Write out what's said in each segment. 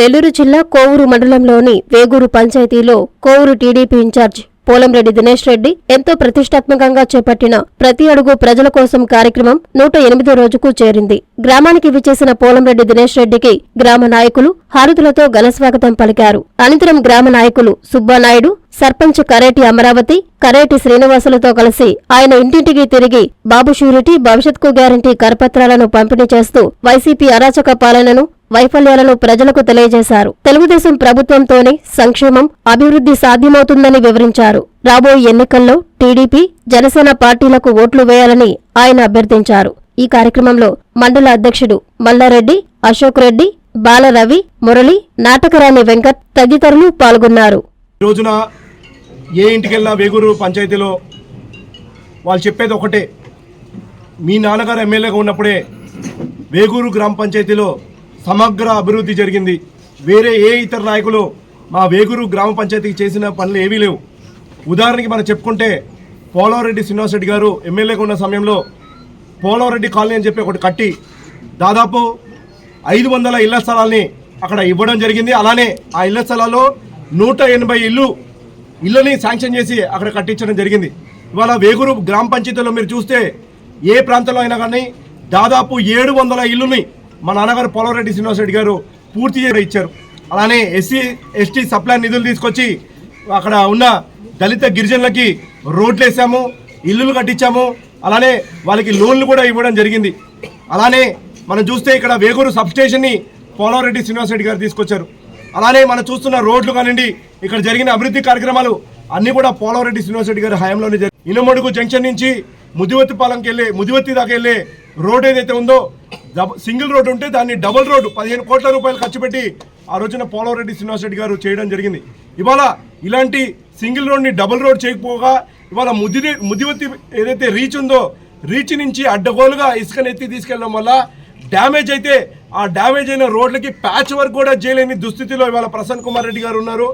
నెల్లూరు జిల్లా కోవూరు మండలంలోని వేగూరు పంచాయతీలో కోవూరు టీడీపీ ఇన్ఛార్జ్ పోలంరెడ్డి దినేష్ రెడ్డి ఎంతో ప్రతిష్టాత్మకంగా చేపట్టిన ప్రతి అడుగు ప్రజల కోసం కార్యక్రమం నూట ఎనిమిదో రోజుకు చేరింది. గ్రామానికి విచ్చేసిన పోలంరెడ్డి దినేష్ రెడ్డికి గ్రామ నాయకులు హారతులతో ఘనస్వాగతం పలికారు. అనంతరం గ్రామ నాయకులు సుబ్బానాయుడు సర్పంచ్ కరేటి అమరావతి కరేటి శ్రీనివాసులతో కలిసి ఆయన ఇంటింటికి తిరిగి బాబు షూరిటీ భవిష్యత్కు గ్యారంటీ కరపత్రాలను పంపిణీ చేస్తూ వైసీపీ అరాచక పాలనను వైఫల్యాలను ప్రజలకు తెలియజేశారు. తెలుగుదేశం ప్రభుత్వంతోనే సంక్షేమం అభివృద్ధి సాధ్యమవుతుందని వివరించారు. రాబోయే ఎన్నికల్లో టీడీపీ జనసేన పార్టీలకు ఓట్లు వేయాలని ఆయన అభ్యర్థించారు. ఈ కార్యక్రమంలో మండల అధ్యక్షుడు మల్లారెడ్డి అశోక్ రెడ్డి బాలరవి మురళి నాటకరాణి వెంకట్ తదితరులు పాల్గొన్నారు. రోజున ఏ ఇంటికెళ్ళినా వేగూరు పంచాయతీలో వాళ్ళు చెప్పేది ఒకటే. మీ నాన్నగారు ఎమ్మెల్యేగా ఉన్నప్పుడే వేగూరు గ్రామ పంచాయతీలో సమగ్ర అభివృద్ధి జరిగింది. వేరే ఏ ఇతర నాయకులు మా వేగురు గ్రామ పంచాయతీకి చేసిన పనులు ఏవీ లేవు. ఉదాహరణకి మనం చెప్పుకుంటే పోలవరెడ్డి శ్రీనివాసరెడ్డి గారు ఎమ్మెల్యేగా ఉన్న సమయంలో పోలవరెడ్డి కాలనీ అని చెప్పి ఒకటి కట్టి దాదాపు ఐదు వందల ఇళ్ళ స్థలాల్ని అక్కడ ఇవ్వడం జరిగింది. అలానే ఆ ఇళ్ళ స్థలాల్లో నూట ఎనభై ఇల్లు ఇళ్ళని శాంక్షన్ చేసి అక్కడ కట్టించడం జరిగింది. ఇవాళ వేగురు గ్రామ పంచాయతీలో మీరు చూస్తే ఏ ప్రాంతంలో అయినా కానీ దాదాపు ఏడు వందల ఇల్లుని మా నాన్నగారు పోలవరెడ్డి శ్రీనివాసరెడ్డి గారు పూర్తి చేసి ఇచ్చారు. అలానే ఎస్సీ ఎస్టీ సప్లై నిధులు తీసుకొచ్చి అక్కడ ఉన్న దళిత గిరిజనులకి రోడ్లు వేసాము ఇల్లులు కట్టించాము అలానే వాళ్ళకి లోన్లు కూడా ఇవ్వడం జరిగింది. అలానే మనం చూస్తే ఇక్కడ వేగూరు సబ్స్టేషన్ని పోలవరెడ్డి శ్రీనివాసరెడ్డి గారు తీసుకొచ్చారు. అలానే మనం చూస్తున్న రోడ్లు కానివ్వండి ఇక్కడ జరిగిన అభివృద్ధి కార్యక్రమాలు అన్నీ కూడా పోలవరెడ్డి శ్రీనివాసరెడ్డి గారి హయాంలోనే జరిగాయి ఇనుమడుగు జంక్షన్ నుంచి ముదివత్తిపాలెంకి వెళ్ళే ముదివత్తి దాకా వెళ్ళే రోడ్ ఏదైతే ఉందో సింగిల్ రోడ్ ఉంటే దాన్ని డబుల్ రోడ్ పదిహేను కోట్ల రూపాయలు ఖర్చు పెట్టి ఆ రోజున పోలవరెడ్డి శ్రీనివాసరెడ్డి గారు చేయడం జరిగింది. ఇవాళ ఇలాంటి సింగిల్ రోడ్ని డబుల్ రోడ్ చేయకపోగా ఇవాళ ముది ముదివతి ఏదైతే రీచ్ ఉందో రీచ్ నుంచి అడ్డగోలుగా ఇసుకని ఎత్తి తీసుకెళ్ళడం వల్ల డ్యామేజ్ అయితే ఆ డ్యామేజ్ అయిన రోడ్లకి ప్యాచ్ వర్క్ కూడా చేయలేని దుస్థితిలో ఇవాళ ప్రసన్న కుమార్ రెడ్డి గారు ఉన్నారు.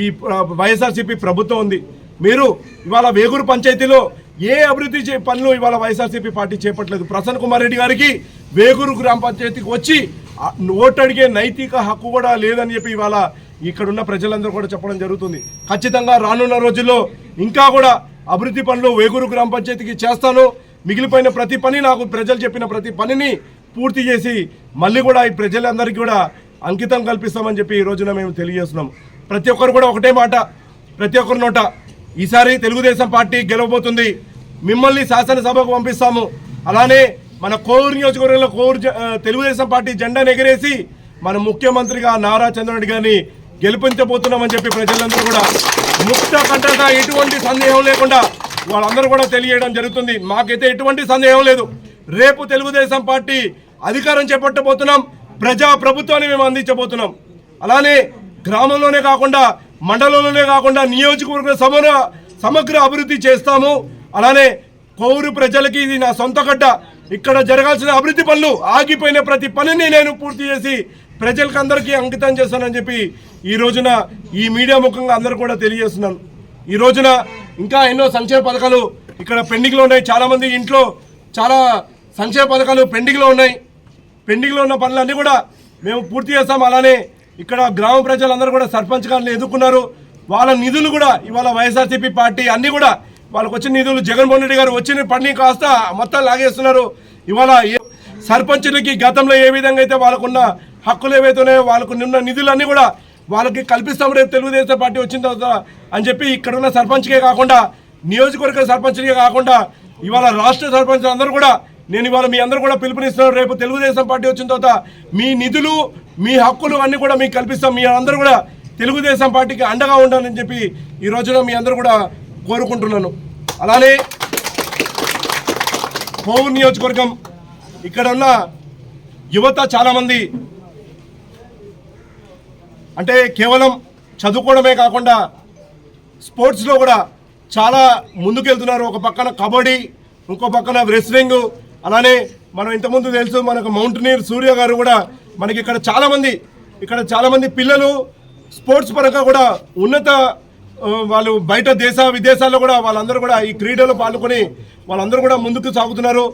ఈ వైఎస్ఆర్సీపీ ప్రభుత్వం ఉంది. మీరు ఇవాళ వేగూరు పంచాయతీలో ఏ అభివృద్ధి చే పనులు ఇవాళ వైఎస్ఆర్సీపీ పార్టీ చేపట్టలేదు. ప్రసన్న కుమార్ రెడ్డి గారికి వేగూరు గ్రామ పంచాయతీకి వచ్చి ఓటు అడిగే నైతిక హక్కు కూడా లేదని చెప్పి ఇవాళ ఇక్కడ ఉన్న ప్రజలందరూ కూడా చెప్పడం జరుగుతుంది. ఖచ్చితంగా రానున్న రోజుల్లో ఇంకా కూడా అభివృద్ధి పనులు వేగూరు గ్రామ పంచాయతీకి చేస్తాను. మిగిలిపోయిన ప్రతి పని నాకు ప్రజలు చెప్పిన ప్రతి పనిని పూర్తి చేసి మళ్ళీ కూడా ఈ ప్రజలందరికీ కూడా అంకితం కల్పిస్తామని చెప్పి ఈ రోజున మేము తెలియజేస్తున్నాం. ప్రతి ఒక్కరు కూడా ఒకటే మాట ప్రతి ఒక్కరి నోట ఈసారి తెలుగుదేశం పార్టీ గెలవబోతుంది. మిమ్మల్ని శాసనసభకు పంపిస్తాము. అలానే మన కోవూరు నియోజకవర్గంలో కోవూరు జ- తెలుగుదేశం పార్టీ జెండాను ఎగరేసి మన ముఖ్యమంత్రిగా నారా చంద్రరెడ్డి గారిని గెలిపించబోతున్నామని చెప్పి ప్రజలందరూ కూడా ముక్త కంటగా ఎటువంటి సందేహం లేకుండా వాళ్ళందరూ కూడా తెలియడం జరుగుతుంది. మాకైతే ఎటువంటి సందేహం లేదు. రేపు తెలుగుదేశం పార్టీ అధికారం చేపట్టబోతున్నాం. ప్రజా ప్రభుత్వాన్ని మేము అందించబోతున్నాం. అలానే గ్రామంలోనే కాకుండా మండలంలోనే కాకుండా నియోజకవర్గ సమర సమగ్ర అభివృద్ధి చేస్తాము. అలానే కోరు ప్రజలకి ఇది నా సొంత గడ్డ ఇక్కడ జరగాల్సిన అభివృద్ధి పనులు ఆగిపోయిన ప్రతి పనిని నేను పూర్తి చేసి ప్రజలకు అందరికీ అంకితం చేస్తానని చెప్పి ఈ రోజున ఈ మీడియా ముఖంగా అందరూ కూడా తెలియజేస్తున్నాను. ఈ రోజున ఇంకా ఎన్నో సంక్షేమ పథకాలు ఇక్కడ పెండింగ్లో ఉన్నాయి. చాలామంది ఇంట్లో చాలా సంక్షేమ పథకాలు పెండింగ్లో ఉన్నాయి. పెండింగ్లో ఉన్న పనులన్నీ కూడా మేము పూర్తి చేస్తాం. అలానే ఇక్కడ గ్రామ ప్రజలందరూ కూడా సర్పంచ్ గారిని ఎదుర్కొన్నారు. వాళ్ళ నిధులు కూడా ఇవాళ వైఎస్ఆర్సీపీ పార్టీ అన్నీ కూడా వాళ్ళకి వచ్చిన నిధులు జగన్మోహన్ రెడ్డి గారు వచ్చిన పని కాస్త మొత్తం లాగేస్తున్నారు. ఇవాళ సర్పంచులకి గతంలో ఏ విధంగా అయితే వాళ్ళకున్న హక్కులు ఏవైతే ఉన్నాయో వాళ్ళకు నిన్న నిధులన్నీ కూడా వాళ్ళకి కల్పిస్తాం రేపు తెలుగుదేశం పార్టీ వచ్చిన తర్వాత అని చెప్పి ఇక్కడ ఉన్న సర్పంచ్కే కాకుండా నియోజకవర్గ సర్పంచ్కే కాకుండా ఇవాళ రాష్ట్ర సర్పంచ్ అందరూ కూడా నేను ఇవాళ మీ అందరూ కూడా పిలుపునిస్తున్నాను రేపు తెలుగుదేశం పార్టీ వచ్చిన తర్వాత మీ నిధులు మీ హక్కులు అన్నీ కూడా మీకు కల్పిస్తాం. మీ అందరూ కూడా తెలుగుదేశం పార్టీకి అండగా ఉండాలని చెప్పి ఈ రోజున మీ అందరూ కూడా కోరుకుంటున్నాను. అలానే కోవూరు నియోజకవర్గం ఇక్కడ ఉన్న యువత చాలామంది అంటే కేవలం చదువుకోవడమే కాకుండా స్పోర్ట్స్లో కూడా చాలా ముందుకెళ్తున్నారు. ఒక పక్కన కబడ్డీ ఇంకో పక్కన రెస్లింగ్ అలానే మనం ఇంతకుముందు తెలుసు మనకు మౌంటనీర్ సూర్య గారు కూడా మనకి ఇక్కడ చాలామంది ఇక్కడ చాలామంది పిల్లలు స్పోర్ట్స్ పరంగా కూడా ఉన్నత వాళ్ళు బయట దేశ విదేశాల్లో కూడా వాళ్ళందరూ కూడా ఈ క్రీడలో పాల్గొని వాళ్ళందరూ కూడా ముందుకు సాగుతున్నారు.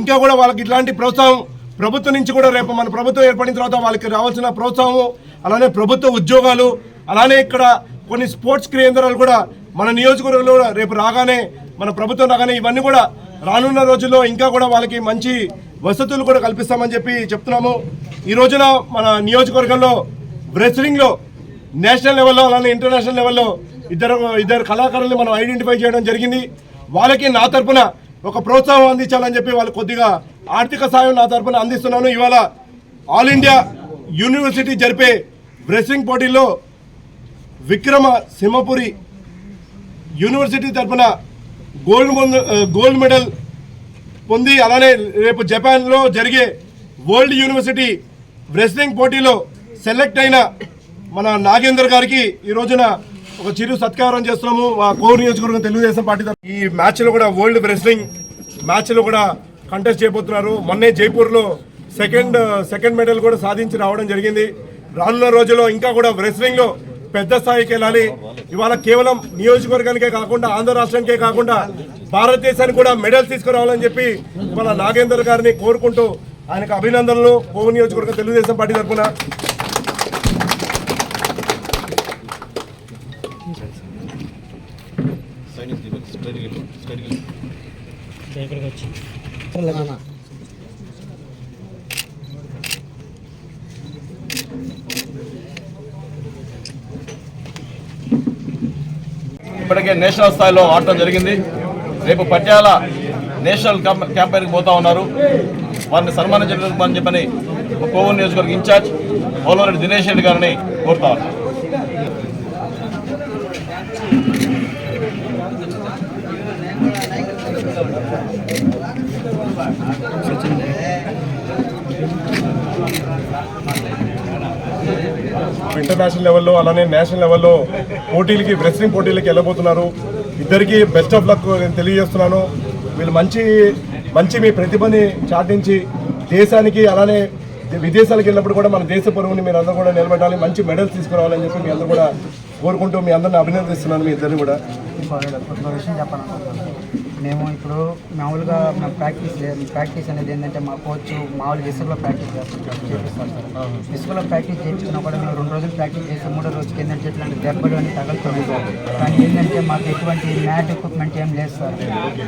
ఇంకా కూడా వాళ్ళకి ఇట్లాంటి ప్రోత్సాహం ప్రభుత్వం నుంచి కూడా రేపు మన ప్రభుత్వం ఏర్పడిన తర్వాత వాళ్ళకి రావాల్సిన ప్రోత్సాహం అలానే ప్రభుత్వ ఉద్యోగాలు అలానే ఇక్కడ కొన్ని స్పోర్ట్స్ కేంద్రాలు కూడా మన నియోజకవర్గంలో కూడా రేపు రాగానే మన ప్రభుత్వం రాగానే ఇవన్నీ కూడా రానున్న రోజుల్లో ఇంకా కూడా వాళ్ళకి మంచి వసతులు కూడా కల్పిస్తామని చెప్పి చెప్తున్నాము. ఈ రోజున మన నియోజకవర్గంలో రెస్లింగ్లో నేషనల్ లెవెల్లో అలానే ఇంటర్నేషనల్ లెవెల్లో ఇద్దరు ఇద్దరు కళాకారుల్ని మనం ఐడెంటిఫై చేయడం జరిగింది. వాళ్ళకి నా తరపున ఒక ప్రోత్సాహం అందించాలని చెప్పి వాళ్ళు కొద్దిగా ఆర్థిక సాయం నా తరపున అందిస్తున్నాను. ఇవాళ ఆల్ ఇండియా యూనివర్సిటీ జరిపే రెస్లింగ్ పోటీల్లో విక్రమ సింహపురి యూనివర్సిటీ తరపున గోల్డ్ గోల్డ్ మెడల్ పొంది అలానే రేపు జపాన్లో జరిగే వరల్డ్ యూనివర్సిటీ రెస్లింగ్ పోటీలో సెలెక్ట్ అయిన మన నాగేందర్ గారికి ఈ రోజున ఒక చిరు సత్కారం చేస్తున్నాము. మా కోర్ నియోజకవర్గం తెలుగుదేశం పార్టీ ఈ మ్యాచ్లో కూడా వరల్డ్ రెస్లింగ్ మ్యాచ్లో కూడా కంటెస్ట్ చేయబోతున్నారు. మొన్నే జైపూర్లో సెకండ్ సెకండ్ మెడల్ కూడా సాధించి రావడం జరిగింది. రానున్న రోజుల్లో ఇంకా కూడా రెస్లింగ్లో పెద్ద స్థాయికి వెళ్ళాలి. ఇవాళ కేవలం నియోజకవర్గానికే కాకుండా ఆంధ్ర రాష్ట్రానికే కాకుండా భారతదేశానికి కూడా మెడల్ తీసుకురావాలని చెప్పి ఇవాళ నాగేందర్ గారిని కోరుకుంటూ ఆయనకు అభినందనలు. కోవు నియోజకవర్గం తెలుగుదేశం పార్టీ తరఫున. ఇప్పటికే నేషనల్ స్థాయిలో ఆడటం జరిగింది. రేపు పట్యాల నేషనల్ క్యాంప్ క్యాంపెయిన్కి పోతా ఉన్నారు. వారిని సన్మానించడం చెప్పని కోవూరు నియోజకవర్గ ఇన్ఛార్జ్ పోలవరెడ్డి దినేష్ రెడ్డి గారిని కోరుతా ఉన్నాను ఇంటర్నేషనల్ లెవెల్లో అలానే నేషనల్ లెవెల్లో పోటీలకి రెస్లింగ్ పోటీలకి వెళ్ళబోతున్నారు. ఇద్దరికి బెస్ట్ ఆఫ్ లక్ నేను తెలియజేస్తున్నాను. వీళ్ళు మంచి మంచి మీ ప్రతిభని చాటించి దేశానికి అలానే విదేశాలకు వెళ్ళినప్పుడు కూడా మన దేశ పరువుని మీరు అందరూ కూడా నిలబెట్టాలి మంచి మెడల్స్ తీసుకురావాలని చెప్పి మీ అందరూ కూడా కోరుకుంటూ మీ అందరిని అభినందిస్తున్నాను మీ ఇద్దరిని కూడా. ఒక విషయం చెప్పాలనుకుంటున్నాను మేము ఇప్పుడు మామూలుగా మేము ప్రాక్టీస్ ప్రాక్టీస్ అనేది ఏంటంటే మా కోచ్ మామూలుగా ఇసుకలో ప్రాక్టీస్ చేస్తుంటారు చేపిస్తారు సార్ ఇసుకలో ప్రాక్టీస్ చేయించినా కూడా మేము రెండు రోజులు ప్రాక్టీస్ చేసి మూడో రోజుకి ఏంటంటే ఇట్లాంటి దెబ్బలు అని తగలుతున్నాయి కానీ ఏంటంటే మాకు ఎటువంటి మ్యాట్ ఎక్విప్మెంట్ ఏం లేదు సార్.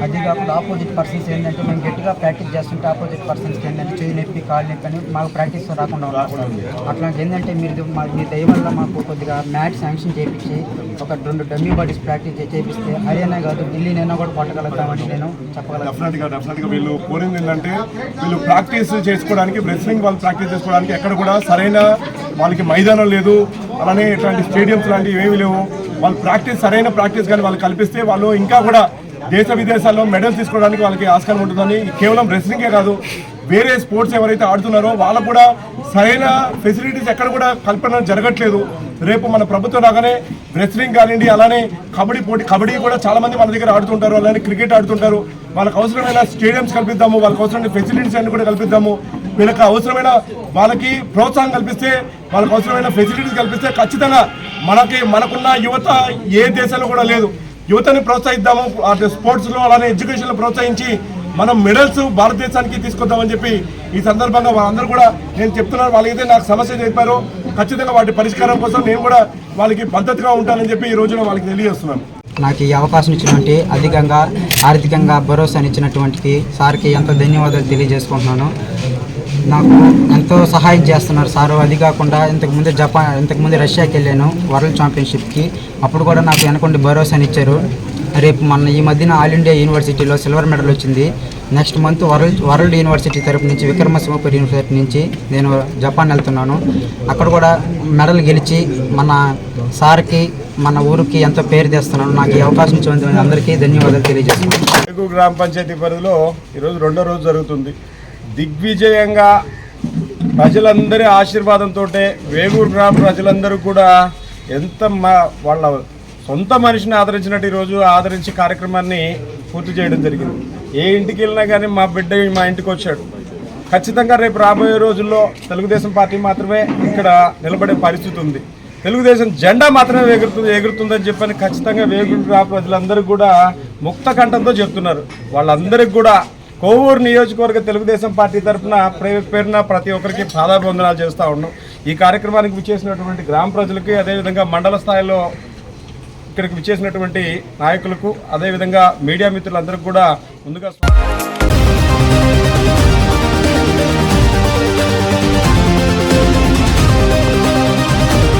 అది కాకుండా ఆపోజిట్ పర్సన్స్ ఏంటంటే మేము గట్టిగా ప్రాక్టీస్ చేస్తుంటే ఆపోజిట్ పర్సన్స్కి ఏంటంటే చేయి నొప్పి కాలు నొప్పి అని మాకు ప్రాక్టీస్ రాకుండా ఉన్నారు అట్లాంటి ఏంటంటే మీరు మా మీ దయ వల్ల మాకు కొద్దిగా మ్యాట్ శాంక్షన్ చేపించి ఒక రెండు డమ్మీ బాడీస్ ప్రాక్టీస్ చేపిస్తే హర్యానా కాదు ఢిల్లీనైనా కూడా పట్టగలుగుతామని నేను. చెప్పగలను. వీళ్ళు కోరింది ఏంటంటే వీళ్ళు ప్రాక్టీస్ చేసుకోవడానికి రెస్లింగ్ వాళ్ళు ప్రాక్టీస్ చేసుకోవడానికి ఎక్కడ కూడా సరైన వాళ్ళకి మైదానం లేదు. అలానే ఇట్లాంటి స్టేడియంస్ లాంటివి ఏమీ లేవు. వాళ్ళు ప్రాక్టీస్ సరైన ప్రాక్టీస్ కానీ వాళ్ళు కల్పిస్తే వాళ్ళు ఇంకా కూడా దేశ విదేశాల్లో మెడల్స్ తీసుకోవడానికి వాళ్ళకి ఆస్కారం ఉంటుందని కేవలం రెస్లింగే కాదు వేరే స్పోర్ట్స్ ఎవరైతే ఆడుతున్నారో వాళ్ళకు కూడా సరైన ఫెసిలిటీస్ ఎక్కడ కూడా కల్పన జరగట్లేదు. రేపు మన ప్రభుత్వం రాగానే రెస్లింగ్ కానివ్వండి అలానే కబడ్డీ పోటీ కబడ్డీ కూడా చాలా మంది మన దగ్గర ఆడుతుంటారు అలానే క్రికెట్ ఆడుతుంటారు. వాళ్ళకి అవసరమైన స్టేడియంస్ కల్పిద్దాము వాళ్ళకి అవసరమైన ఫెసిలిటీస్ అన్ని కూడా కల్పిద్దాము. వీళ్ళకి అవసరమైన వాళ్ళకి ప్రోత్సాహం కల్పిస్తే వాళ్ళకి అవసరమైన ఫెసిలిటీస్ కల్పిస్తే ఖచ్చితంగా మనకి మనకున్న యువత ఏ దేశంలో కూడా లేదు. యువతని ప్రోత్సహిద్దాము అటు స్పోర్ట్స్లో అలానే ఎడ్యుకేషన్లో ప్రోత్సహించి మనం మెడల్స్ భారతదేశానికి తీసుకొద్దామని చెప్పి ఈ సందర్భంగా వాళ్ళందరూ కూడా నేను చెప్తున్నాను. వాళ్ళైతే నాకు సమస్య చెప్పారు. ఖచ్చితంగా వాటి పరిష్కారం కోసం నేను కూడా వాళ్ళకి పద్ధతిగా ఉంటానని చెప్పి ఈ రోజున వాళ్ళకి తెలియజేస్తున్నాను. నాకు ఈ అవకాశం ఇచ్చినటువంటి అధికంగా ఆర్థికంగా భరోసానిచ్చినటువంటి సార్కి ఎంతో ధన్యవాదాలు తెలియజేసుకుంటున్నాను. నాకు ఎంతో సహాయం చేస్తున్నారు సారు. అది కాకుండా ఇంతకుముందు జపాన్ ఇంతకుముందు రష్యాకి వెళ్ళాను వరల్డ్ ఛాంపియన్షిప్కి. అప్పుడు కూడా నాకు వెనకుండి భరోసాని ఇచ్చారు. రేపు మన ఈ మధ్యన ఆల్ ఇండియా యూనివర్సిటీలో సిల్వర్ మెడల్ వచ్చింది. Next month world world university తరపు నుంచి విక్రమసింహపురి యూనివర్సిటీ నుంచి నేను జపాన్ వెళ్తున్నాను. అక్కడ కూడా మెడల్ గెలిచి మన సార్కి మన ఊరికి ఎంతో పేరు తెస్తున్నాను నాకు ఈ అవకాశం ఇచ్చినందుకు అందరికీ ధన్యవాదాలు తెలియజేస్తున్నాను. గ్రామ పంచాయతీ పరిధిలో ఈరోజు రెండో రోజు జరుగుతుంది. దిగ్విజయంగా ప్రజలందరి ఆశీర్వాదంతో వేగూరు గ్రామ ప్రజలందరూ కూడా ఎంత మా వాళ్ళ సొంత మనిషిని ఆదరించినట్టు ఈరోజు ఆదరించి కార్యక్రమాన్ని పూర్తి చేయడం జరిగింది. ఏ ఇంటికి వెళ్ళినా కానీ మా బిడ్డ మా ఇంటికి వచ్చాడు. ఖచ్చితంగా రేపు రాబోయే రోజుల్లో తెలుగుదేశం పార్టీ మాత్రమే ఇక్కడ నిలబడే పరిస్థితి ఉంది. తెలుగుదేశం జెండా మాత్రమే ఎగురుతుంది ఎగురుతుందని చెప్పని ఖచ్చితంగా వేగుడు గ్రామ ప్రజలందరూ కూడా ముక్త కంఠంతో చెప్తున్నారు. వాళ్ళందరికీ కూడా కోవూరు నియోజకవర్గ తెలుగుదేశం పార్టీ తరఫున పేరున ప్రతి ఒక్కరికి పాదాభివందనాలు చేస్తూ ఉన్నాం. ఈ కార్యక్రమానికి విచ్చేసినటువంటి గ్రామ ప్రజలకి అదేవిధంగా మండల స్థాయిలో ఇక్కడికి విచ్చేసినటువంటి నాయకులకు అదేవిధంగా మీడియా మిత్రులందరికీ కూడా ముందుగా